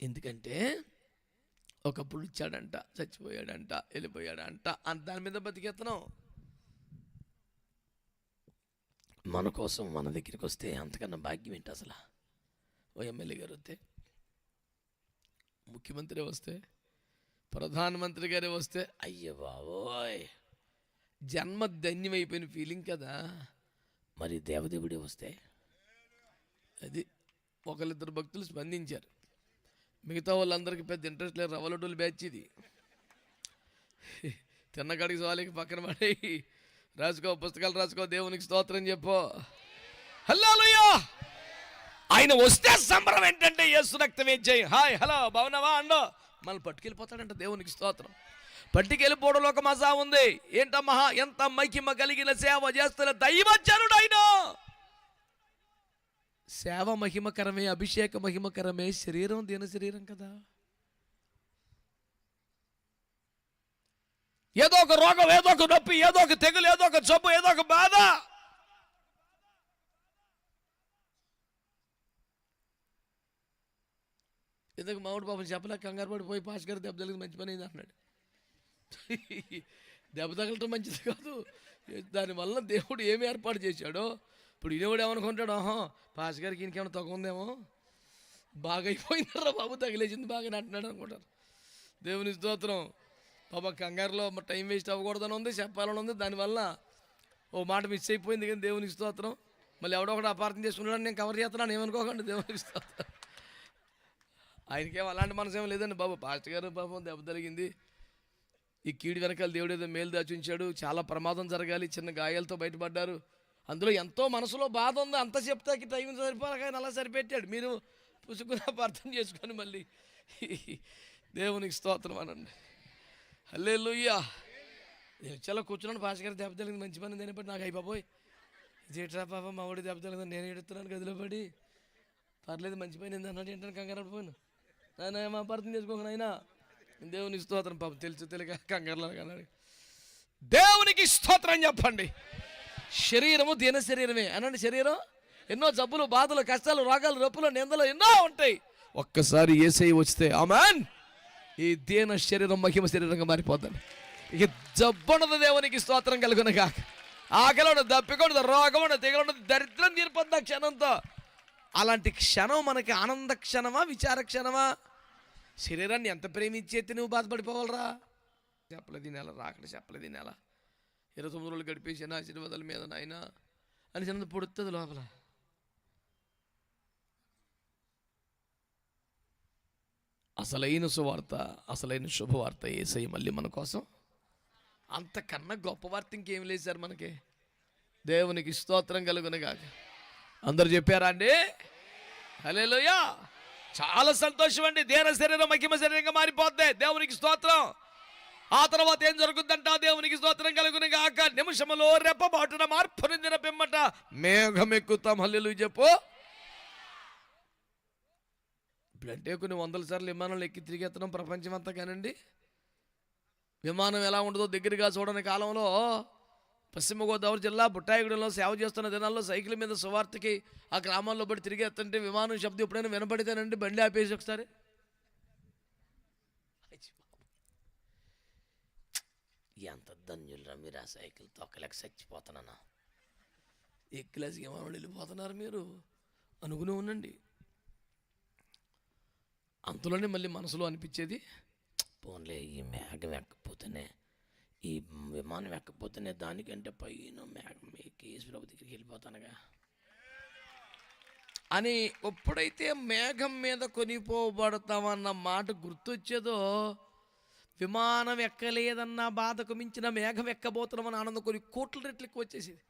ఎందుకంటే ఒకప్పుడు ఇచ్చాడంట చచ్చిపోయాడంట వెళ్ళిపోయాడంట. అంత దాని మీద బతికేస్తున్నాం మన కోసం మన దగ్గరికి వస్తే అంతకన్నా భాగ్యం ఏంటి అసలు? ఓ ఎమ్మెల్యే గారు వస్తే ముఖ్యమంత్రి వస్తే ప్రధానమంత్రి గారే వస్తే అయ్య బాబోయ్! జన్మ ధన్యమైపోయిన ఫీలింగ్ కదా. మరి దేవదేవుడే వస్తే అది ఒకళ్ళిద్దరు భక్తులు స్పందించారు. మిగతా వాళ్ళందరికీ పెద్ద ఇంట్రెస్ట్ లేదు. రవ్వలడ్డూలు బ్యాచ్ ఇది. తిన్నకాడికి సవాలికి పక్కన పడి రాసుకో పుస్తకాలు రాసుకో దేవునికి స్తోత్రం చెప్పు. హల్లాలుయా! ఆయన వస్తే సంబరం ఏంటంటే యేసు రక్తం ఏం చేయి హాయ్ హలో బాగున్నావా అండో మళ్ళీ పట్టుకెళ్ళిపోతాడంట దేవునికి స్తోత్రం. పట్టుకెళ్ళిపోవడంలో ఒక మజా ఉంది. ఏంటమ్మా ఎంత మైకిమ కలిగిన సేవ చేస్తున్న దైవజనుడు ఆయన సేవ మహిమకరమే అభిషేక మహిమకరమే శరీరం దీన శరీరం కదా. ఏదో ఒక రోగం ఏదో ఒక నొప్పి ఏదో ఒక తెగులు ఏదో ఒక జబ్బు ఏదో ఒక బాధ. ఎందుకు మామిడి పాపం చెప్పలేక కంగారు పడిపోయి పాస్ గారు దెబ్బ తగిలింది మంచి పని అయింది అన్నాడు దెబ్బ తగలటం మంచిది కాదు. దానివల్ల దేవుడు ఏమి ఏర్పాటు చేశాడో ఇప్పుడు ఇదేవాడు ఏమనుకుంటాడు? ఆహా పాస్ గారికి ఇంకేమైనా తక్కువ ఉందేమో? బాగా అయిపోయిందరా బాబు తగిలేసింది బాగా అంటున్నాడు అనుకుంటారు. దేవుని స్తోత్రం. పాప కంగారులో టైం వేస్ట్ అవ్వకూడదని ఉంది చెప్పాలని ఉంది. దానివల్ల ఓ మాట మిస్ అయిపోయింది కానీ దేవునికి స్తోత్రం. మళ్ళీ ఎవడో ఒకటి అపార్థం చేసుకున్నాడు నేను కవర్ చేస్తున్నాను ఏమనుకోకండి దేవునికి స్తోత్రం. ఆయనకేం అలాంటి మనసు ఏం లేదండి బాబు. పాస్టర్ గారు పాపం దెబ్బ తగిలింది. ఈ కీడి వెనకాల దేవుడు ఏదో మేలు దాచుంచాడు చాలా ప్రమాదం జరగాలి చిన్న గాయాలతో బయటపడ్డారు. అందులో ఎంతో మనసులో బాధ ఉంది. అంత చెప్తాకి టైం సరిపోక ఆయన అలా సరిపెట్టాడు. మీరు పుసుకున్న అర్థం చేసుకొని మళ్ళీ దేవునికి స్తోత్రం అనండి. హల్లే లూయ్యా నేను చాలా కూర్చున్నాను. భాష గారు దెబ్బ తగిలింది. మంచి పని దేని బట్టి నాకు అయిపోయి ఇదేట్రా పాప? మా వాడి దెబ్బ తగిలింది నేను ఎడుతున్నాను గదిలో పడి. పర్లేదు మంచి పని ఏంది అన్నాడు. ఏంటని కంగారు పడిపోయాను? నాయన ఏమో అపార్థం చేసుకోకుండా అయినా దేవుని స్తోత్రం పాపం. తెలుసు తెలియక కంగారులో అన్నాడు దేవునికి స్తోత్రం చెప్పండి. శరీరము దీన శరీరమే. అనండి శరీరం? ఎన్నో జబ్బులు బాధలు కష్టాలు రోగాలు రొప్పులు నిందలు ఎన్నో ఉంటాయి. ఒక్కసారి ఏసై వస్తే ఆమెన్! ఈ దీన శరీరం మహిమ శరీరంగా మారిపోద్దండి ఇక జబ్బున్నది దేవునికి స్తోత్రం కాక ఆకలి ఉండదు దప్పికొండదు రోగం ఉండదు తెగలు ఉండదు దరిద్రం తీరిపోద్ది ఆ క్షణంతో? అలాంటి క్షణం మనకి ఆనంద క్షణమా విచార క్షణమా? శరీరాన్ని ఎంత ప్రేమించేస్తే నువ్వు బాధపడిపోవాలరా? చెప్పలేదు నెల రాకడ చెప్పలేదు నెల. ఇరవై తొమ్మిది రోజులు గడిపేసిన ఆశీర్వాదాల మీద నాయన అని చిన్నది పొడుతుంది లోపల. అసలైన సువార్త అసలైన శుభవార్త ఏసై మళ్ళీ మన కోసం. అంతకన్నా గొప్ప వార్త ఇంకేం లేదు సార్ మనకి. దేవునికి స్తోత్రం కాక అందరు చెప్పారా అండి? హలేలోయా చాలా సంతోషం అండి. దేన శరీరం మహిమ శరీరంగా మారిపోద్ది దేవునికి స్తోత్రం. ఆ తర్వాత ఏం జరుగుద్దంట దేవునికి స్తోత్రం కలుగును గాక. నిమిషములో రెప్పబాటున మార్పు నిందిన పిమ్మట మేఘం ఎక్కుతాం హల్లెలు చెప్పు ఇప్పుడంటే కొన్ని వందల సార్లు విమానాలు ఎక్కి తిరిగెత్తడం ప్రపంచం అంతా కానండి. విమానం ఎలా ఉండదో దగ్గరగా చూడని కాలంలో పశ్చిమ గోదావరి జిల్లా బుట్టాయిగూడెంలో సేవ చేస్తున్న దినాల్లో సైకిల్ మీద సువార్తకి ఆ గ్రామాల్లో పడి తిరిగేస్తుంటే విమానం శబ్దం ఎప్పుడైనా వినపడితేనండి బండి ఆపేసి ఒకసారి. ఎంత ధన్యులరా మీరు ఆ సైకిల్ తొక్కలేక చచ్చిపోతున్నానా. ఎక్కిలేసి విమానం వెళ్ళిపోతున్నారు మీరు. అనుకుని ఉండండి. అంతలోనే మళ్ళీ మనసులో అనిపించేది పోన్లే ఈ మేఘం ఎక్కకపోతేనే ఈ విమానం ఎక్కకపోతేనే దానికంటే పైన మేఘం యేసుప్రభు దగ్గరికి వెళ్ళిపోతానుగా. అని ఎప్పుడైతే మేఘం మీద కొనిపోబడతామన్న మాట గుర్తొచ్చేదో విమానం ఎక్కలేదన్న బాధకు మించిన మేఘం ఎక్కబోతున్నామని ఆనందం కొన్ని కోట్ల రెట్లు ఎక్కువ వచ్చేసింది.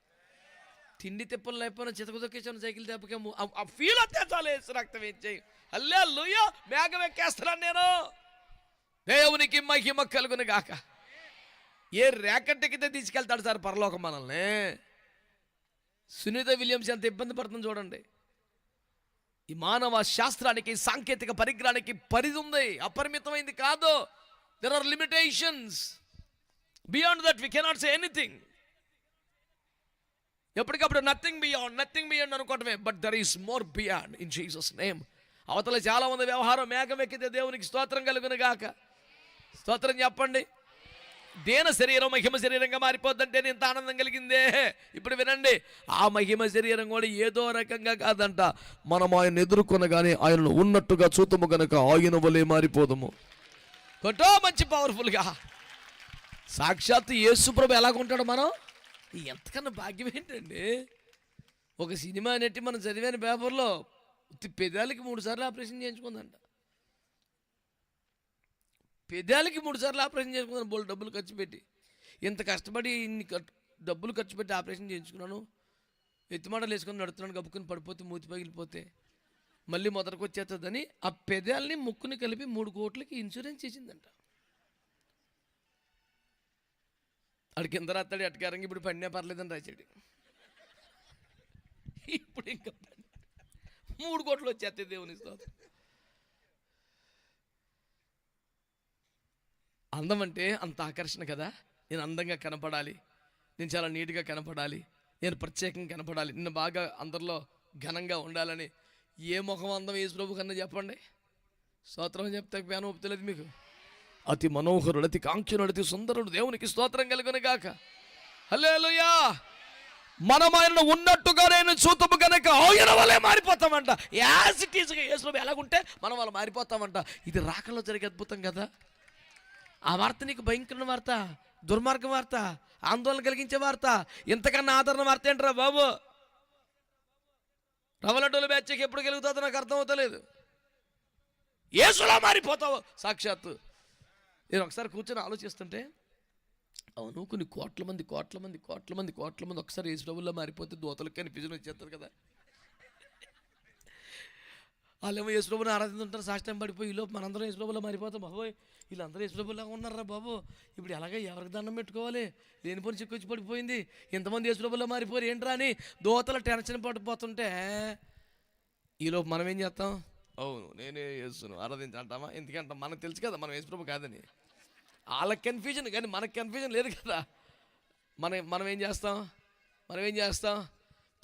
తిండి తిప్పలు లేకపోయినా చితకు తొక్కేసాను సైకిల్ దెబ్బకేమో ఆ ఫీల్ అంతే చాలు రక్తం ఏం చేయి. అల్లే లుయ్య మేఘం ఎక్కేస్తున్నాను నేను. దేవునికి మహిమ కలుగును గాక. ఏ రేకట్టెక్కితే తీసుకెళ్తాడు సార్ పరలోకం మనల్ని. సునీత విలియమ్స్ ఎంత ఇబ్బంది పడుతుంది చూడండి. ఈ మానవ శాస్త్రానికి సాంకేతిక పరిజ్ఞానానికి పరిధి ఉంది అపరిమితమైంది కాదు. There are limitations beyond that we cannot say anything ఎప్పటికప్పుడు nothing beyond nothing beyond అనుకోవటమే. But there is more beyond in Jesus name అవతల చాలా మంది వ్యవహారం మేఘం ఎక్కితే దేవునికి స్తోత్రం కలుగును గాక. స్తోత్రం చెప్పండి. దేన శరీరం మహిమ శరీరంగా మారిపోద్దంటే ఇంత ఆనందం కలిగిందే? ఇప్పుడు వినండి. ఆ మహిమ శరీరం కూడా ఏదో రకంగా కాదంట. మనం ఆయన ఎదుర్కొనగానే ఆయనను ఉన్నట్టుగా చూతము గనక ఆయన వలే మారిపోదము. కొట్టో మంచి పవర్ఫుల్గా సాక్షాత్తు యేసుప్రభు ఎలాగుంటాడు మనం? ఎంతకన్నా భాగ్యం ఏంటండి? ఒక సినిమా నెట్టి మనం చదివిన పేపర్లో ఉత్తి పెదాలకి మూడు సార్లు ఆపరేషన్ చేయించుకుందంట. పెదాలకి మూడు సార్లు ఆపరేషన్ చేసుకున్నాను బోల్ డబ్బులు ఖర్చు పెట్టి. ఇంత కష్టపడి ఇన్ని డబ్బులు ఖర్చు పెట్టి ఆపరేషన్ చేయించుకున్నాను? ఎత్తిమాటలు వేసుకొని నడుతున్నాను కప్పుకొని పడిపోతే మూతి పగిలిపోతే. మళ్ళీ మొదటికి వచ్చేస్తుందని ఆ పెదాలని ముక్కుని కలిపి మూడు కోట్లకి ఇన్సూరెన్స్ చేసిందంట. ఆడు కింద రాస్తాడు ఎట్టకారంగా ఇప్పుడు పడినా పర్లేదని రాశాడు. ఇప్పుడు ఇంకా మూడు కోట్లు వచ్చేస్తాయి దేవుని స్తోత్రం. అందం అంటే అంత ఆకర్షణ కదా? నేను అందంగా కనపడాలి నేను చాలా నీట్గా కనపడాలి నేను ప్రత్యేకంగా కనపడాలి నిన్ను బాగా అందరిలో ఘనంగా ఉండాలని ఏ ముఖం అందం యేసు ప్రభు కన్నా చెప్పండి? స్తోత్రం చెప్తే జ్ఞానం ఒప్పుతలేదు మీకు? అతి మనోహరుడు అతి కాంక్షణుడు అతి సుందరుడు దేవునికి స్తోత్రం కలుగును గాక. హల్లెలూయా! మనం ఆయన ఉన్నట్టుగా నేను చూతము కనుక ఆయన వల్లే మారిపోతామంట. యాజ్ ఇట్ ఈస్గా యేసుప్రభు ఎలాగుంటే మనం వాళ్ళు మారిపోతామంట. ఇది రాకలో జరిగే అద్భుతం కదా? ఆ వార్త నీకు భయంకరమైన వార్త దుర్మార్గం వార్త ఆందోళన కలిగించే వార్త ఇంతకన్నా ఆదరణ వార్త ఏంట్రా బాబు? రవలడ్డోలు బ్యాచ్కి ఎప్పుడు గెలుగుతుందో నాకు అర్థం అవుతలేదు ఏసులా మారిపోతావు? సాక్షాత్తు. నేను ఒకసారి కూర్చొని ఆలోచిస్తుంటే అవును కొన్ని కోట్ల మంది కోట్ల మంది కోట్ల మంది కోట్ల మంది ఒకసారి ఏసు ప్రభుల్లో మారిపోతే దోతలకి కనిపించడం వచ్చేస్తారు కదా. వాళ్ళేమో యేసుప్రభుని ఆరాధిస్తుంటారు సాష్టం పడిపోయి ఈలోపు మనందరం యేసుప్రభులో మారిపోతాం. బాబోయ్ వీళ్ళందరూ యేసుప్రభులాగా ఉన్నారా బాబు. ఇప్పుడు ఎలాగ ఎవరికి దండం పెట్టుకోవాలి? లేని పని చిక్కొచ్చి పడిపోయింది. ఇంతమంది యేసుప్రభులో మారిపోరు ఏంట్రా అని దోతల టెన్షన్ పడిపోతుంటే ఈలోపు మనం ఏం చేస్తాం? అవును నేనే యేసును ఆరాధించంటామా ఎందుకంటే మనకు తెలుసు కదా మనం యేసుప్రభు కాదని. వాళ్ళకి కన్ఫ్యూజన్ కానీ మనకు కన్ఫ్యూజన్ లేదు కదా. మనం మనం ఏం చేస్తాం? మనం ఏం చేస్తాం?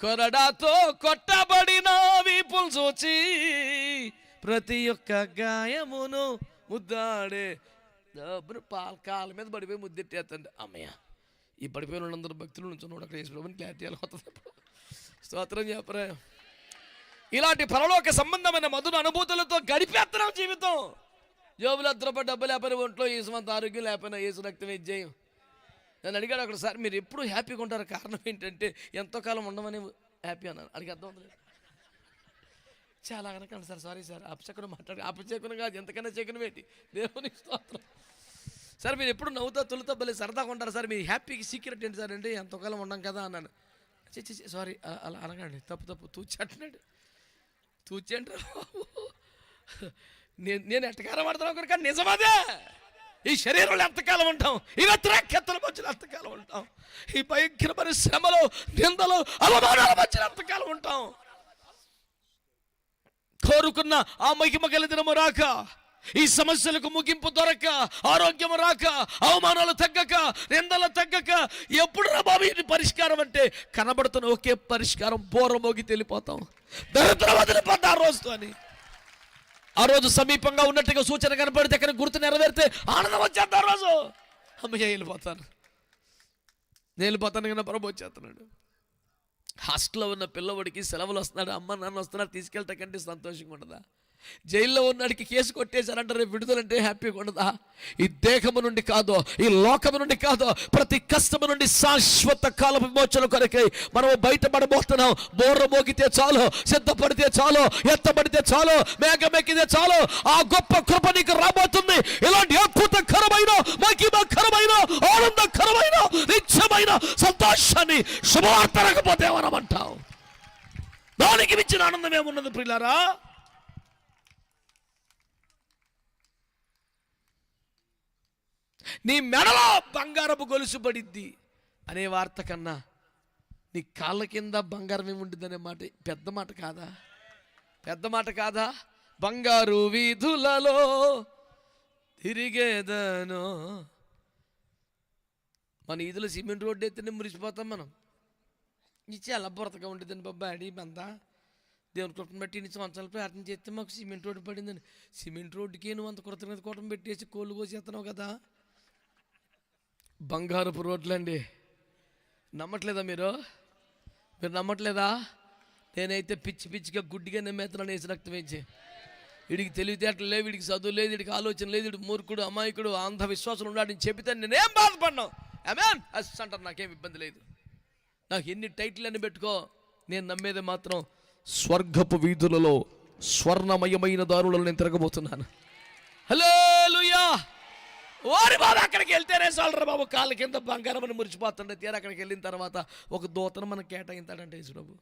కొరడాతో కొట్టబడిన వీపులు చూచి ప్రతి ఒక్క గాయమును ముద్దాడే. డబ్బును పాల కాళ్ళ మీద పడిపోయి ముద్దెట్టేస్తండి అమ్మయ్య ఈ పడిపోయిన వాళ్ళందరూ భక్తులు నుంచి అక్కడ వేసుకోవడం క్లారిటీ ఎలా స్తోత్రం చెప్పరా. ఇలాంటి పరలోక సంబంధమైన మధుర అనుభూతులతో గడిపేస్తున్నాం జీవితం. జోబులు అద్దరప డబ్బు లేకపోయినా ఒంట్లో ఏసుమంత ఆరోగ్యం లేకపోయినా ఏసు రక్తం ఇచ్చేయం నన్ను అడిగాడు అక్కడ సార్ మీరు ఎప్పుడు హ్యాపీగా ఉంటారు? కారణం ఏంటంటే ఎంతో కాలం ఉండమని హ్యాపీ అన్నాను. అడిగి అర్థం అవుతుంది చాలా అనకండి సార్ సారీ సార్ అపశకునం మాట్లాడి అపశకునం కాదు ఎంతకైనా చెకును పెట్టి దేవుని స్తోత్రం. సార్ మీరు ఎప్పుడు నవ్వుతా తొలుతా భలే సరదాగా ఉంటారు సార్ మీ హ్యాపీకి సీక్రెట్ ఏంటి సార్? అంటే ఎంతకాలం ఉండం కదా అన్నాను. చి సారీ అలా అనగండి తప్పు తప్పు తూచి అంటున్నాడు. తూచి అంటారు నేను నేను ఎట్టకాలం ఆడుతున్నాను కానీ నిజమదే! ఈ శరీరంలో ఎంతకాలం ఉంటాం. ఈ వ్యతిరేకతల వచ్చిన ఎంతకాలం ఉంటాం. ఈ భయంకరమైన శ్రమలో నిందలు అవమానాల వచ్చిన ఎంతకాలం ఉంటాం. కోరుకున్న ఆ మహిమ కలిదినము రాక ఈ సమస్యలకు ముగింపు దొరక ఆరోగ్యము రాక అవమానాలు తగ్గక నిందలు తగ్గక ఎప్పుడు రాబాబు ఇది పరిష్కారం అంటే కనబడుతున్న ఒకే పరిష్కారం బోరమోగి తెలిపోతాం. దరిద్రం వదిలిపోతా ఆ రోజుతో అని. ఆ రోజు సమీపంగా ఉన్నట్టుగా సూచన కనపడితే అక్కడ గుర్తు నెరవేరితే ఆనందం వచ్చేస్తా ఆ రోజు. అమ్మయ్య వెళ్ళిపోతాను. నేను వెళ్ళిపోతాను కన్నా ప్రభు వచ్చేస్తున్నాడు. హాస్టల్లో ఉన్న పిల్లవాడికి సెలవులు వస్తున్నాడు అమ్మ నాన్న వస్తున్నారు తీసుకెళ్తా కంటే సంతోషంగా ఉండదా? జైల్లో ఉన్నాడికి కేసు కొట్టేశారంటే రేపు విడుదలంటే హ్యాపీగా ఉండదా? ఈ దేహము నుండి కాదో ఈ లోకము నుండి కాదో ప్రతి కష్టము నుండి శాశ్వత కాల విమోచన కొరకై మనం బయటపడబోతున్నాం. బోర్ర మోగితే చాలు సిద్ధపడితే చాలు ఎత్తబడితే చాలు మేఘమెక్కితే చాలు ఆ గొప్ప కృప నీకు రాబోతుంది. ఇలాంటి అద్భుతకరమైన మహిమకరమైన ఆనందకరమైన నిత్యమైన సంతోషాన్ని శుభవార్తనకపోతే మనమంటాం దానికి మించిన ఆనందం ఏమున్నది ప్రిలారా నీ మెడలో బంగారపు గొలుసు పడిద్ది అనే వార్త కన్నా నీ కాళ్ళ కింద బంగారం ఏముంటుంది అనే మాట పెద్ద మాట కాదా? పెద్ద మాట కాదా? బంగారు వీధులలో తిరిగేదను. మన ఈదులో సిమెంట్ రోడ్డు ఎత్తునే మురిసిపోతాం మనం. ఇచ్చి అలా బురతగా ఉండేదని బాబా అడి బంద దేవుని కుటుంబం బట్టి ఇన్ని సంవత్సరాలు ప్రార్థన చేస్తే మాకు సిమెంట్ రోడ్డు పడిందండి సిమెంట్ రోడ్డుకి నువ్వు అంత కృతజ్ఞత కూటమి పెట్టేసి కోళ్ళు కోసేస్తున్నావు కదా. బంగారపు రోడ్లండి. నమ్మట్లేదా మీరు? మీరు నమ్మట్లేదా? నేనైతే పిచ్చి పిచ్చిగా గుడ్డిగా నమ్మేతున్నాను వేసి రక్తం వేసి వీడికి తెలివితేటలు లేవు వీడికి చదువు లేదు వీడికి ఆలోచన లేదు వీడు మూర్ఖుడు అమాయకుడు అంధవిశ్వాసం ఉన్నాడని చెబితే నేనేం బాధపడినావు అమెన్ అస్ అంటారు నాకేం ఇబ్బంది లేదు. నాకు ఎన్ని టైటిల్ అని పెట్టుకో నేను నమ్మేది మాత్రం స్వర్గపు వీధులలో స్వర్ణమయమైన దారులలో నేను తిరగబోతున్నాను. హలో ఓరి బాబు అక్కడికి వెళ్తేనే చాలరా బాబు. కాళ్ళ కింద బంగారం మురిచిపోతుండే తీరా అక్కడికి వెళ్ళిన తర్వాత ఒక దూతను మనకు కేటాయించాడంటే యేసుప్రభు.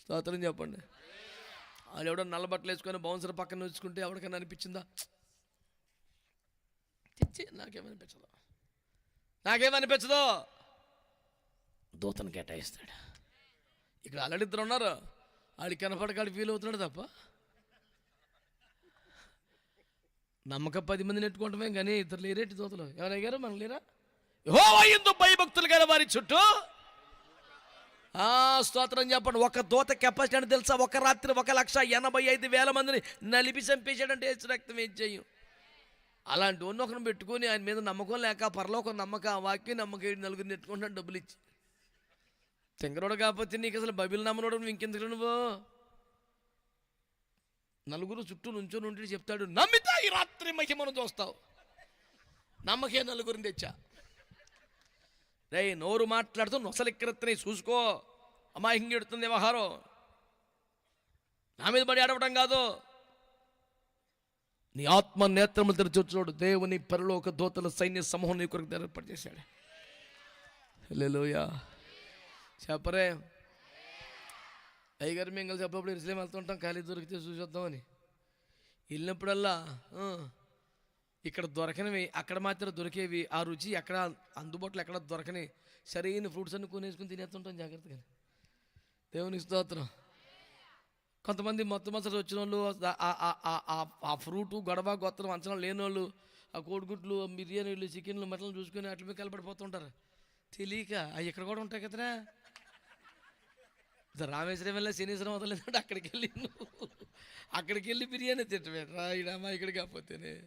స్తోత్రం చెప్పండి. వాళ్ళు ఎవడో నల్లబట్టలు వేసుకొని బౌన్సర్ పక్కన ఉంచుకుంటే ఎవరికైనా అనిపించిందా? తెచ్చి నాకేమనిపించదు. నాకేమనిపించదు? దూతను కేటాయిస్తాడు. ఇక్కడ ఆల్రెడీ ఇద్దరు ఉన్నారు. వాడికి కనపడకాడు ఫీల్ అవుతున్నాడు తప్ప. నమ్మక పది మంది నెట్టుకుంటామే కానీ ఇద్దరు లేరేటి దోతలు. ఎవరయ్యారు మనం లేరా? యెహోవా యందు భయభక్తులు గల వారి చుట్టూ. ఆ స్తోత్రం చెప్పండి. ఒక దోత కెపాసిటీ అంటే తెలుసా? ఒక రాత్రి ఒక లక్ష ఎనభై ఐదు వేల మందిని నలిపి చంపేశాడంటే రక్తం ఏం చెయ్యం అలాంటి ఒకరిని పెట్టుకొని ఆయన మీద నమ్మకం లేక పరలోకం నమ్మక వాక్యం నమ్మకం ఏడు నలుగురు నెట్టుకుంటున్నాడు డబ్బులు ఇచ్చి. తెంగరోడు కాకపోతే నీకు అసలు బైబిల్ నమ్మనోడు నువ్వు ఇంకెందుకు నువ్వు? నలుగురు చుట్టూ నుంచొని ఉండి చెప్తాడు నమ్మితే ఈ రాత్రి మహిమను చూస్తావు. నమ్మకే నలుగురిని తెచ్చా. రే నోరు మాట్లాడుతూ నొసలిక్కరెత్తని చూసుకో. అమాయకంగా ఎడుతుంది వ్యవహారం. నా మీద పడి ఆడవడం కాదు. నీ ఆత్మ నేత్రములు తెరిచి చూడు దేవుని పరలోక దోతల సైన్య సమూహం నీ కొరకు ఏర్పాటు చేశాడు. లేలోయా చెప్పరే అయ్యగారు మేము కలిసి అప్పుడప్పుడు ఇరుసలేం వెళ్తుంటాం. ఖాళీ దొరికితే చూసొద్దామని. వెళ్ళినప్పుడల్లా ఇక్కడ దొరకనివి అక్కడ మాత్రం దొరికేవి. ఆ రుచి ఎక్కడ అందుబాటులో ఎక్కడ దొరకని సరైన ఫ్రూట్స్ అన్ని కొనేసుకుని తినేస్తుంటాం జాగ్రత్తగా దేవుని స్తోత్రం. కొంతమంది మొత్తం అసలు వచ్చిన వాళ్ళు ఆ- ఫ్రూటు గొడవ గొత్తలు అంచనా లేని వాళ్ళు ఆ కోడిగుడ్లు ఆ బిర్యానీలు చికెన్లు మటన్లు చూసుకొని అట్ల మీద కలపడిపోతుంటారు. తెలియక అవి ఇక్కడ కూడా ఉంటాయి కదరా. రామేశ్వరం వెళ్ళి శనీశ్వరం వదలేదంటే అక్కడికి వెళ్ళి నువ్వు. అక్కడికి వెళ్ళి బిర్యానీ తిట్టవేట్రా ఇడమ్మా ఇక్కడ కాకపోతేనే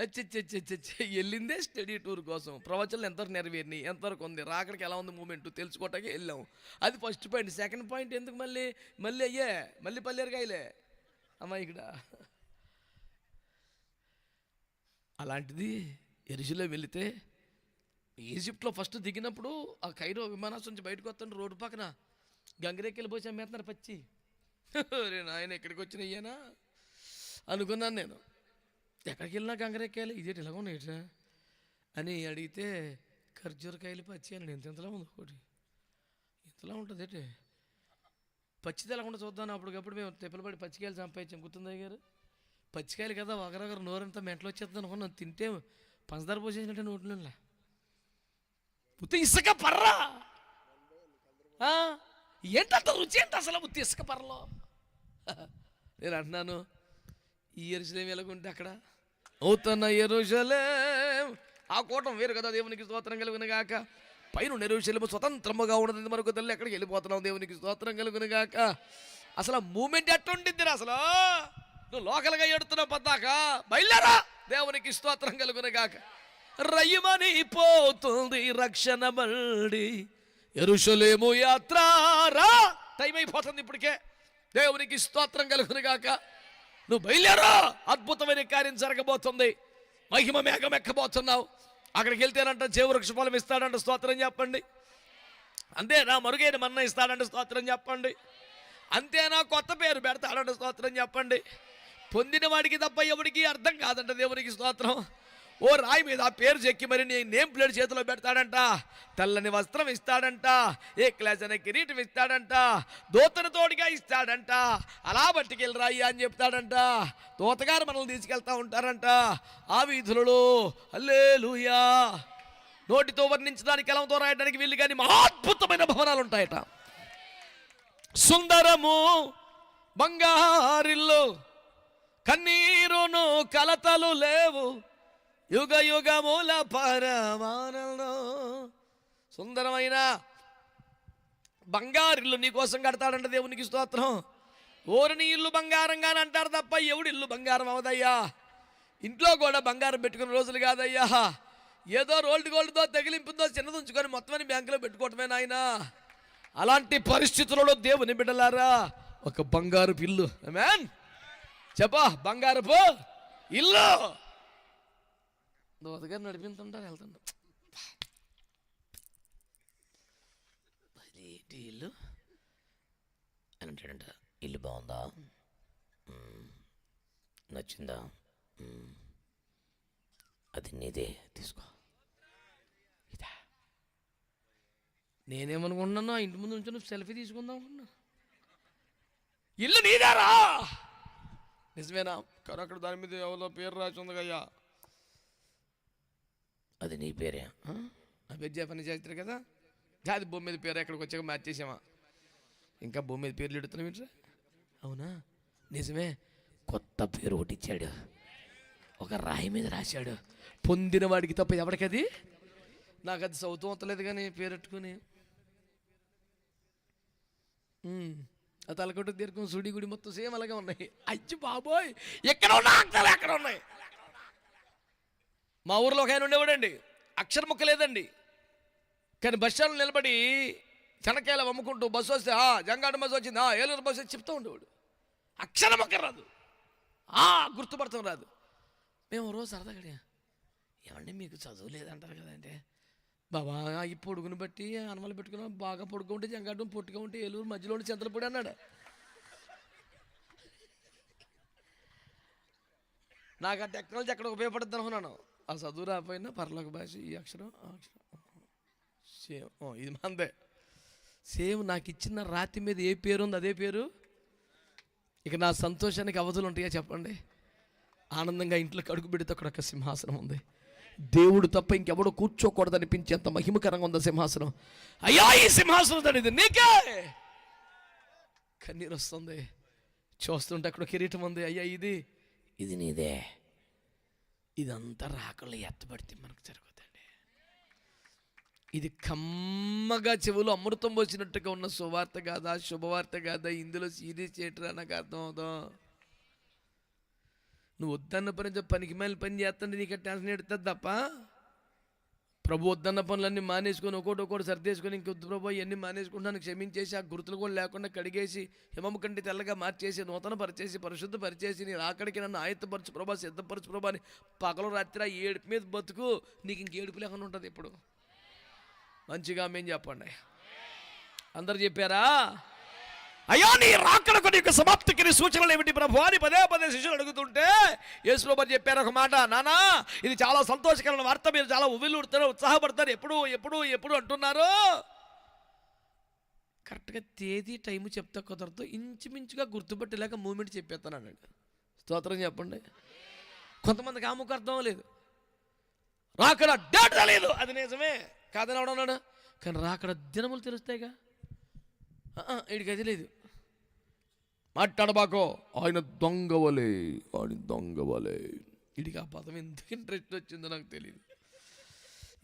అచ్చచ్చచ్చచ్చ వెళ్ళిందే స్టడీ టూర్ కోసం. ప్రవచనలు ఎంతవరకు నెరవేరినాయి ఎంతవరకు ఉంది రాకడికి ఎలా ఉంది మూమెంట్ తెలుసుకోవటానికి వెళ్ళాం. అది ఫస్ట్ పాయింట్. సెకండ్ పాయింట్ ఎందుకు మళ్ళీ మళ్ళీ అయ్యే మళ్ళీ పల్లేరుకాయలే అమ్మా ఇక్కడ. అలాంటిది ఎరుజులో వెళితే ఈజిప్ట్లో ఫస్ట్ దిగినప్పుడు ఆ ఖైరో విమానాశ్రం నుంచి బయటకు వస్తాను రోడ్డు పక్కన. గంగరేకెళ్ళి పోసి అమ్మేస్తున్నారు పచ్చి. రే నాయన ఎక్కడికి వచ్చిన ఇయ్యనా అనుకున్నాను నేను. ఎక్కడికి వెళ్ళినా గంగరెక్కాయలు. ఇదేటి ఇలాగ ఉన్నాయి అని అడిగితే ఖర్జూరకాయలు పచ్చి అని. ఎంత ఎంతలా ఉంది ఒకటి. ఇంతలా ఉంటుంది ఏంటి? పచ్చి తెలకుండా చూద్దాం. అప్పటికప్పుడు మేము తెప్పలపడి పచ్చికాయలు సంపాదించాం. గుర్తుందా గారు? పచ్చికాయలు కదా ఒకరొకరు నోరంతా మెంటలు వచ్చేస్తుంది అనుకున్నాం. తింటే పంచదార పోసేసినట్టే నోట్లో ఉత్తి ఇసుక పర్రా! ఏంటంత రుచి ఏంటి అసలు ఉత్తి ఇసుక నేను అంటున్నాను ఈ ఎరుసలేం ఎలాగుంటే అక్కడ? అవుతున్న ఎరుసలేం. ఆ కూటం వేరు కదా దేవునికి స్తోత్రం కలుగునగాక పైన ఎరుసలేము స్వతంత్రముగా ఉండదు మనకు తల్లి ఎక్కడికి వెళ్ళిపోతున్నాం దేవునికి స్తోత్రం కలుగును గాక. అసలు మూమెంట్ ఎట్టుండిద్దిరా అసలు? నువ్వు లోకల్గా ఎడుతున్నావు పద్దాక బయలుదేరా దేవునికి స్తోత్రం కలుగునగాక రయ్యమని పోతుంది రక్షణ మళ్ళీ. ఎరుషలేము యాత్ర రా. టైం అయిపోతుంది ఇప్పటికే. దేవునికి స్తోత్రం కలుగును గాక. నువ్వు బయలుదేరా. అద్భుతమైన కార్యం జరగబోతుంది. మహిమ మేఘం ఎక్కబోతున్నావు. అక్కడికి వెళ్తేనంట జీవవృక్ష ఫలం ఇస్తాడంట స్తోత్రం చెప్పండి. అంతేనా మరుగైన మన్న ఇస్తాడంటే స్తోత్రం చెప్పండి. అంతేనా కొత్త పేరు పెడతాడంటే స్తోత్రం చెప్పండి. పొందిన వాడికి తప్ప ఎవడికి అర్థం కాదంట దేవునికి స్తోత్రం. ఓ రాయి మీద ఆ పేరు చెక్కి మరి నీ నేమ్ ప్లేట్ చేతిలో పెడతాడంట. తెల్లని వస్త్రం ఇస్తాడంట. ఏ క్లాస్ అనే కిరీటం ఇస్తాడంట. దోతను తోడుగా ఇస్తాడంట. అలా పట్టుకెళ్ళి రాయి అని చెప్తాడంట. తోతగారు మనల్ని తీసుకెళ్తా ఉంటారంట. ఆ వీధులలో అల్లేలుయా నోటితో వర్ణించడానికి కలంతో రాయడానికి వీళ్ళు కానీ అద్భుతమైన భవనాలు ఉంటాయట సుందరము బంగారిల్లు కన్నీరును కలతలు లేవు. యుగ యుగముల పరమానంలో సుందరమైన బంగారిల్లు నీకోసం కడతాడంట దేవునికి స్తోత్రం. ఓరిని ఇల్లు బంగారంగాని అంటారు తప్ప ఎవడు ఇల్లు బంగారం అవదయ్యా? ఇంట్లో కూడా బంగారం పెట్టుకున్న రోజులు కాదయ్యా. ఏదో రోల్డ్ గోల్డ్తో తగిలింపుతో చిన్నదుంచుకొని మొత్తం అని బ్యాంకులో పెట్టుకోవటమే నాయనా. అలాంటి పరిస్థితులలో దేవుని బిడ్డలారా ఒక బంగారు ఇల్లు. మ్యాన్ చెప్పా బంగారపు ఇల్లు. దోతగారు నడిపింతుంటారు వెళ్తుంటాం ఏంటి ఇల్లు? అని అంటాడంట. ఇల్లు బాగుందా. నచ్చిందా. అది నీదే తీసుకో. ఇదా. నేనేమనుకుంటున్నాను ఆ ఇంటి ముందు నుంచి సెల్ఫీ తీసుకుందాం అనుకున్నా ఇల్లు నీదారా! నిజమేనా? కానీ అక్కడ దాని మీద ఎవరో పేరు రాసి ఉంది అయ్యా అది నీ పేరే. ఆ? నా పేరు జపని చేస్తారు కదా? అది భూమి మీద పేరు ఎక్కడికి వచ్చాక మార్చేసామా ఇంకా భూమి మీద పేర్లు ఎడుతున్నాం ఏంట్రా? అవునా? నిజమే. కొత్త పేరు ఒకటి ఇచ్చాడు. ఒక రాయి మీద రాశాడు. పొందిన వాడికి తప్ప ఎవరికది నాకు అది సౌతం అవుతలేదు కానీ పేరెట్టుకుని ఆ తలకొట్టు దీర్ఘం సుడి గుడి మొత్తం సేమ్ అలాగే ఉన్నాయి. అచ్చి బాబోయ్! ఎక్కడ ఉన్నా అక్షరాలు ఎక్కడ ఉన్నాయి మా ఊర్లో ఒక ఆయన ఉండేవాడండి. అక్షర ముక్క లేదండి. కానీ బస్ స్టాండ్లో నిలబడి చెనక్కాయలు అమ్ముకుంటూ బస్సు వస్తే ఆ జంగాడు బస్సు వచ్చింది. ఆ ఏలూరు బస్సు వచ్చి చెప్తూ ఉండేవాడు. అక్షరం ముక్క రాదు. ఆ గుర్తుపడతాం రాదు. మేము రోజు సరదాగా ఏమండి మీకు చదువు లేదంటారు కదంటే బాబా ఈ పొడుగును బట్టి అనమలు పెట్టుకున్నాం. బాగా పొడుగు ఉంటే జంగాటం పొట్టుగా ఉంటే ఏలూరు మధ్యలో ఉండి చింతలపూడి అన్నాడు. నాకు ఆ టెక్నాలజీ ఎక్కడ ఉపయోగపడుతుంది అనుకున్నాను. ఆ చదువు రాకపోయినా పర్లోక భాష ఈ అక్షరం ఆ అక్షరం. సేమ్. ఇది మందే. సేమ్ నాకు ఇచ్చిన రాతి మీద ఏ పేరు ఉంది? అదే పేరు? ఇక నా సంతోషానికి అవధులు ఉంటాయా చెప్పండి? ఆనందంగా ఇంట్లో కడుగు పెడితే అక్కడ ఒక సింహాసనం ఉంది. దేవుడు తప్ప ఇంకెవడో కూర్చోకూడదు అనిపించేంత మహిమకరంగా ఉంది ఆ సింహాసనం. అయ్యా ఈ సింహాసనం ఇది నీకే! కన్నీరు వస్తుంది చూస్తుంటే అక్కడ కిరీటం ఉంది. అయ్యా ఇది. ఇది నీదే. ఇదంతా రాకలు ఎత్తబడితే మనకు జరుగుతుంది ఇది కమ్మగా చెవులు అమృతం పోసినట్టుగా ఉన్న సువార్త కాదా శుభవార్త కాదా ఇందులో సీరియస్ చేయటరా నాకు అర్థం అవుతాం నువ్వు వద్దన్న పని పనికి మేలు పని చేస్తుంటే నీకు టెన్షన్ ఎడుతుంది తప్ప? ప్రభు వద్దన్న పనులన్నీ మానేసుకొని ఒకటి ఒకటి సర్దేసుకొని ఇంకొద్దు ప్రభు ఇవన్నీ మానేసుకుంటాను క్షమించేసి ఆ గుర్తులు కూడా లేకుండా కడిగేసి హిమము కంటి తెల్లగా మార్చేసి నూతన పరిచేసి పరిశుద్ధ పరిచేసి నేను ఆకడికి నన్ను ఆయత్తపరచు ప్రభా సిద్ధపరచు ప్రభా అని పగలు రాత్రి ఆ ఏడుపు మీద బతుకు నీకు ఇంక ఏడుపు లేకుండా ఉంటుంది ఇప్పుడు. మంచిగా మేము చెప్పండి. అందరు చెప్పారా? అయ్యా నీ రాకడకు నీకు సమాప్తికి నీ సూచనలు ఏమిటి? ప్రభు అని పదే పదే శిష్యులు అడుగుతుంటే యేసుప్రభు చెప్పారు ఒక మాట నానా ఇది చాలా సంతోషకరమైన వార్త మీరు చాలా ఉవ్విల్లుడుతారు ఉత్సాహపడతారు. ఎప్పుడు ఎప్పుడు ఎప్పుడు అంటున్నారు? కరెక్ట్గా తేదీ టైము చెప్తే కుదరదు. ఇంచుమించుగా గుర్తుపట్టేలాగా మూమెంట్ చెప్పేస్తాను అన్నాడు. స్తోత్రం చెప్పండి. కొంతమందికి ఆమెకు అర్థం లేదు రాకడ డేట్ తెలియదు అది నిజమే. కాదని అవడం కానీ రాకడ దినములు తెలుస్తాయిగా. వీడికి అది లేదు. మాట్లాడబాకో. ఆయన దొంగవలే ఆయన దొంగవలే. వీడికి ఆ పదం ఎందుకు ఇంట్రెస్ట్ వచ్చిందో నాకు తెలియదు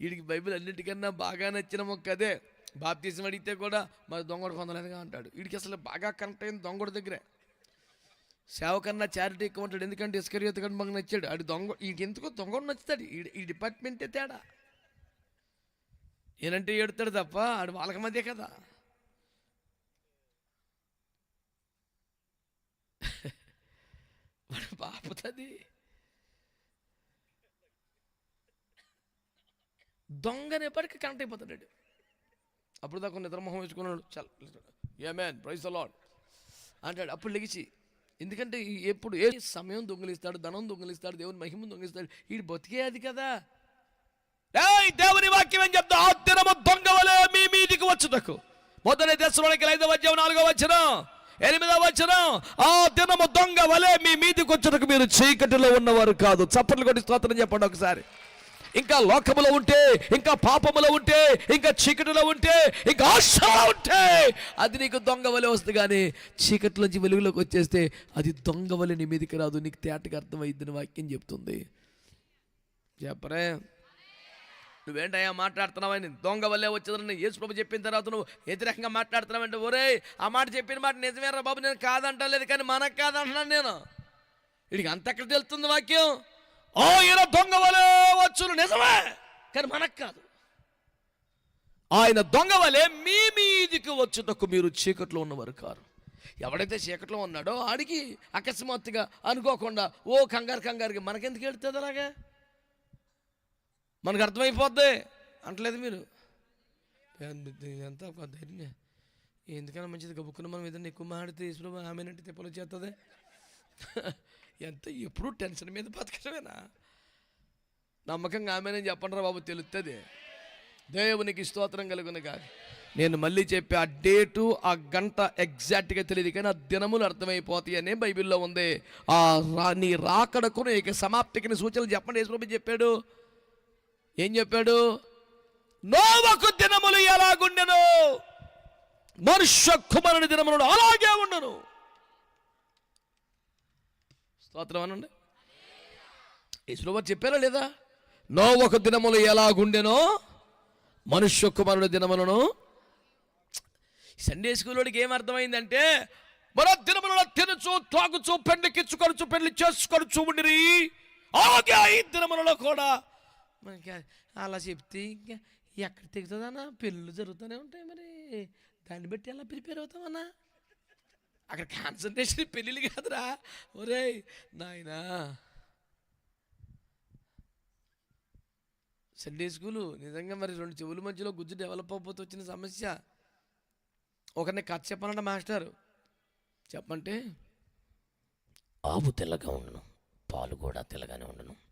వీడికి బైబిల్ అన్నిటికన్నా బాగా నచ్చిన మొక్క అదే. బాప్తీసం అడిగితే కూడా మరి దొంగడు పొందలేదుగా అంటాడు. వీడికి అసలు బాగా కనెక్ట్ అయింది దొంగడు దగ్గరే. సేవ కన్నా చారిటీ ఎక్కువ ఉంటాడు. ఎందుకంటే ఇస్కరియత కానీ మాకు నచ్చాడు. ఆడు దొంగ వీడికి ఎందుకో దొంగడు నచ్చుతాడు. ఈ ఈ డిపార్ట్మెంటే తేడా. ఏనంటే ఏడుతాడు తప్ప ఆడు వాళ్ళకి మధ్య కదా. మన పాపుతుంది దొంగనేపటికి కనెక్ట్ అయిపోతాడు అప్పుడు దాకా నిద్రమోహం వేసుకున్నాడు. చల్ ఏ మ్యాన్ ప్రైజ్ అలాడ్ అంటాడు. అప్పుడు లెగిచి ఎందుకంటే ఎప్పుడు ఏ సమయం దొంగిలిస్తాడు ధనం దొంగిలిస్తాడు దేవుని మహిమ దొంగిలిస్తాడు వీడు బతికే అది కదా. దేవుని వాక్యం ఏం చెప్తా? ఆ దినము దొంగ వలే మీ మీదికి వచ్చుటకు. మొదటి దశలోనికి ఐదవ వచ్చావు నాలుగో వచ్చిన ఎనిమిదవ వచనం. ఆ దినము దొంగ వలె మీ మీదికి వచ్చుటకు మీరు చీకటిలో ఉన్నవారు కాదు. చప్పట్లు కొట్టి స్తోత్రం చెప్పండి ఒకసారి. ఇంకా లోకములో ఉంటే ఇంకా పాపములో ఉంటే ఇంకా చీకటిలో ఉంటే ఇంకా ఆశలో ఉంటే అది నీకు దొంగ వలె వస్తుంది కానీ చీకటిలోంచి వెలుగులోకి వచ్చేస్తే అది దొంగ వలె నీ మీదికి రాదు. నీకు తేటగా అర్థమైద్దని వాక్యం చెప్తుంది. చెప్పరే? నువ్వేంటయ్యా మాట్లాడుతున్నావని దొంగ వల్లే వచ్చిందని యేసుప్రభు చెప్పిన తర్వాత నువ్వు వ్యతిరేకంగా మాట్లాడుతున్నావంటే ఒరే ఆ మాట చెప్పిన మాట నిజమేరా బాబు నేను కాదంటలేదు కానీ మనకు కాదంటున్నాను నేను. వీడికి అంత ఎక్కడ తెలుస్తుంది వాక్యం? ఓ ఈయన దొంగ వలే వచ్చును నిజమే కానీ మనకు కాదు. ఆయన దొంగ వలే మీ మీదికి వచ్చుటకు మీరు చీకట్లో ఉన్నవారు కారు. ఎవడైతే చీకట్లో ఉన్నాడో ఆడికి అకస్మాత్తుగా అనుకోకుండా ఓ కంగారు కంగారుకి మనకెందుకు వెళ్తుంది అలాగా? మనకు అర్థమైపోద్ది. అంటలేదు మీరు. ఎంత ధైర్యం ఎందుకైనా మంచిది గబుక్కున్న మనం ఏదైనా ఎక్కువ మాడితే ఈశ్వరం ఆమెనంటే తిప్పలు చేస్తుంది ఎంత ఎప్పుడు టెన్షన్ మీద బతకడమేనా? నమ్మకంగా ఆమెనని చెప్పండి రా బాబు తెలుస్తుంది దేవునికి స్తోత్రం కలుగును కాదు నేను మళ్ళీ చెప్పి ఆ డేటు ఆ గంట ఎగ్జాక్ట్గా తెలియదు కానీ ఆ దినములు అర్థమైపోతాయి అనే బైబిల్లో ఉంది. ఆ రా నీ రాకడకును ఇక సమాప్తికి సూచనలు చెప్పండి. యేసుప్రభు చెప్పాడు ఏం చెప్పాడు? నోవకు దినములు ఎలాగుండెను? మనుష్య కుమారుని దినములు అలాగే ఉండను. స్తోత్రం అనండి. యేసుప్రభు చెప్పారా లేదా? నోవకు దినములు ఎలాగుండెనో? మనుష్య కుమారుడి దినములను. సండే స్కూల్లోడికి ఏమర్థమైందంటే మరో దినములలో తినచు తాగుచు పెండ్లికిచ్చుకొనచ్చు పెళ్ళి చేసుకొనచ్చు ఉండిరి. అలాగే ఈ దినములలో కూడా మనకి అలా చెప్తే ఇంకా ఎక్కడ తెగుతుందన్నా? పెళ్ళిళ్ళు జరుగుతూనే ఉంటాయి మరి. దాన్ని బట్టి ఎలా ప్రిపేర్ అవుతామన్నా అక్కడ కాన్సన్ట్రేషన్ పెళ్ళిళ్ళు కాదురా. ఒరే నాయనా. సండే స్కూలు నిజంగా మరి రెండు చెవుల మధ్యలో గుజ్జు డెవలప్ అయిపోతే వచ్చిన సమస్య. ఒకరిని కథ చెప్పాలంట మాస్టర్. చెప్పంటే ఆవు తెల్లగా ఉండను పాలు కూడా తెల్లగానే ఉండను.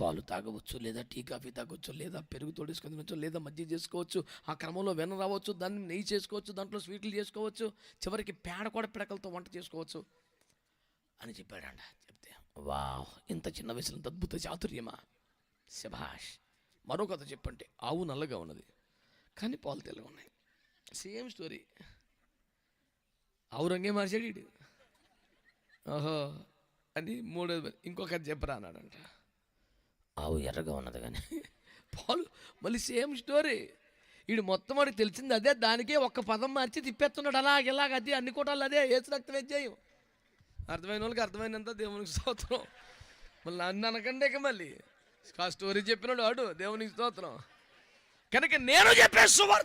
పాలు తాగవచ్చు లేదా టీ కాఫీ తాగొచ్చు లేదా పెరుగు తోడేసుకొని తినవచ్చు లేదా మజ్జి చేసుకోవచ్చు. ఆ క్రమంలో వెన రావచ్చు దాన్ని నెయ్యి చేసుకోవచ్చు దాంట్లో స్వీట్లు చేసుకోవచ్చు చివరికి పేడ కూడా పిడకలతో వంట చేసుకోవచ్చు అని చెప్పాడంట. చెప్తే వావ్ ఇంత చిన్న వయసులో ఇంత అద్భుత చాతుర్యమా? శభాష్ మరో కథ చెప్పంటే ఆవు నల్లగా ఉన్నది కానీ పాలు తెల్లగా ఉన్నాయి. Same story. ఆవు రంగే మార్చాడు ఓహో అని మూడోది. ఇంకో చెప్పరా అన్నాడంట. ఆవు ఎర్రగా ఉన్నది కానీ. పాలు మళ్ళీ సేమ్ స్టోరీ. వీడు మొత్తం వాడికి తెలిసింది అదే దానికే ఒక్క పదం మార్చి తిప్పేస్తున్నాడు. అలాగ ఇలాగ అది అన్ని కోటాలు అదే ఏసు రక్తం చేయం అర్థమైన వాళ్ళకి అర్థమైనంత దేవునికి స్తోత్రం. మళ్ళీ నన్ను అనకండి ఇక మళ్ళీ. ఆ స్టోరీ చెప్పినాడు వాడు దేవునికి స్తోత్రం. కనుక నేను చెప్పే సువార్త